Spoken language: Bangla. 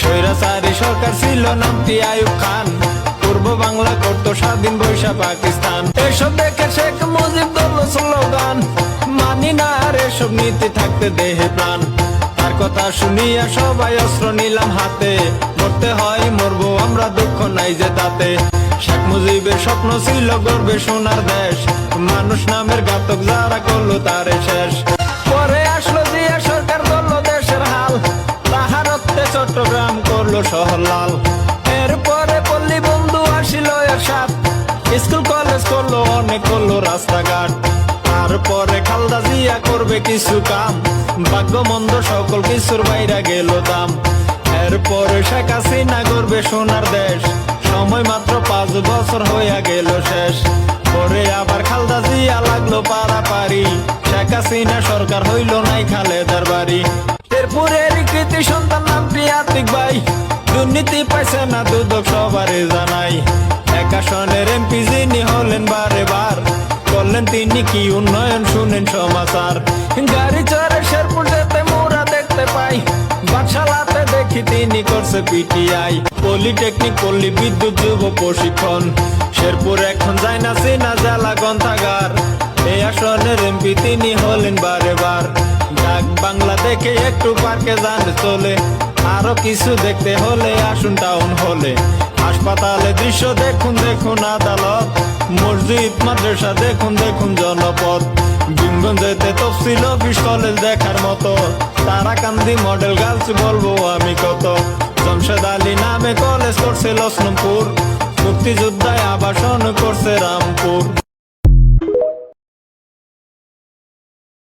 স্বৈরাচারী সরকার ছিল নামটি আয়ুব খান। পূর্ব বাংলা করতো স্বাধীন বৈশা পাকিস্তান। এসব দেখে শেখ মুজিব দল স্লোগান, মানি না আর এসব নীতি থাকতে দেহে প্রাণ। তার কথা শুনিয়া সবাই অস্ত্র নিলাম হাতে। মরতে হয়, মরবো আমরা, দুঃখ নাই যে তাতে। শেখ মুজিবের স্বপ্ন ছিল গর্বে সোনার দেশ। মানুষ নামের ঘাতক যারা করল তারে শেষ। চট্টগ্রাম করল শহরলাল। এরপরে পল্লী বন্ধু আসিল এর সাথ স্কুল, কলেজ করল অনেক, করল রাস্তাঘাট। তারপরে খালদা জিয়া করবে কিছু কাম। ভাগ্য মন্দ সকল কিছুর বাইরা গেল দাম। এরপরে শেখ হাসিনা করবে সোনার দেশ। সময় মাত্র পাঁচ বছর হইয়া গেল শেষ। পরে আবার খালদা জিয়া লাগল পারাপারি। শেখ হাসিনা সরকার হইল নাই খালেদার বাড়ি। এরপরের কৃতি প্রিয়াতিক ভাই, দুর্নীতি পাইছে না দুদক সবারে জানাই। একাশনের এমপি যিনি হলেন বারে বার করলেন তিনি কি উন্নয়ন শুনেন সমাচার। গাড়ি চড়ে শেরপুর যেতে মোরা দেখতে পাই দেখি তিনি করছে পিটিআই। পলিটেকনিক, পল্লী বিদ্যুৎ, যুব প্রশিক্ষণ, শেরপুর এখন যায় না সিনা জেলা গ্রন্থাগার। এই আসনের এমপি তিনি হলেন বারে বার। দেখে একটু পার্কে যান চলে। আরও কিছু দেখতে হলে আসুন টাউন হলে। হাসপাতালে দৃশ্য দেখুন দেখুন আদালত। মসজিদ, মাদ্রাসা দেখুন দেখুন জনপদ। বিমগঞ্জেতে তফসিল অফিস, কলেজ দেখার মতো। তারাকান্দি মডেল গার্লস বলব আমি কত। জমশেদ আলী নামে কলেজ করছে লক্ষ্মপুর মুক্তিযোদ্ধায় আবাসন করছে রামপুর।